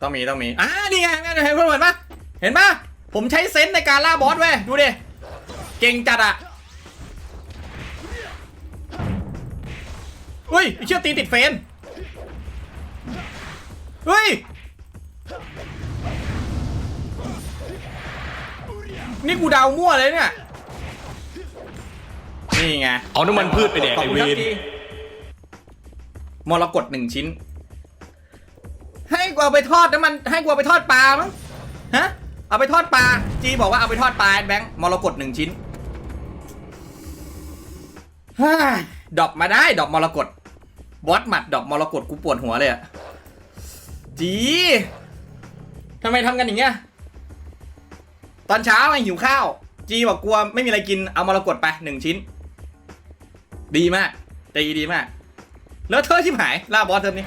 ต้องมีต้องมีอ่านี่ไงเห็นเห็นเห็นปะเห็นปะผมใช้เซนส์ในการล่าบอสเว้ยดูดิเก่งจัดอะเฮ้ยไอ้เชื่อตีติดเฟนเฮ้ยนี่กูเดามั่วเลยเนี่ยนี่ไงเอาน้ำมันพืชไปแดกขอบไอคุณเวครับนจีมรกตหนึ่งชิ้น ให้กูเอาไปทอดน้ำมันให้กูเอาไปทอดปลามั้งฮะเอาไปทอดปลาจีบอกว่าเอาไปทอดปลาแบงค์มรกตหนึ่งชิ้นฮ่าดอปมาได้ดอปมรกตบอสหมัดดอปมรกตกูปวดหัวเลยอะจีทำไมทำกันอย่างเงี้ยตอนเช้าไงหิวข้าว จีบอกกลัวไม่มีอะไรกินเอามรกตไปหนึ่งชิ้น ดีมากตีดีมาก แล้วเธอชิบหายล่าบอสเทอมนี้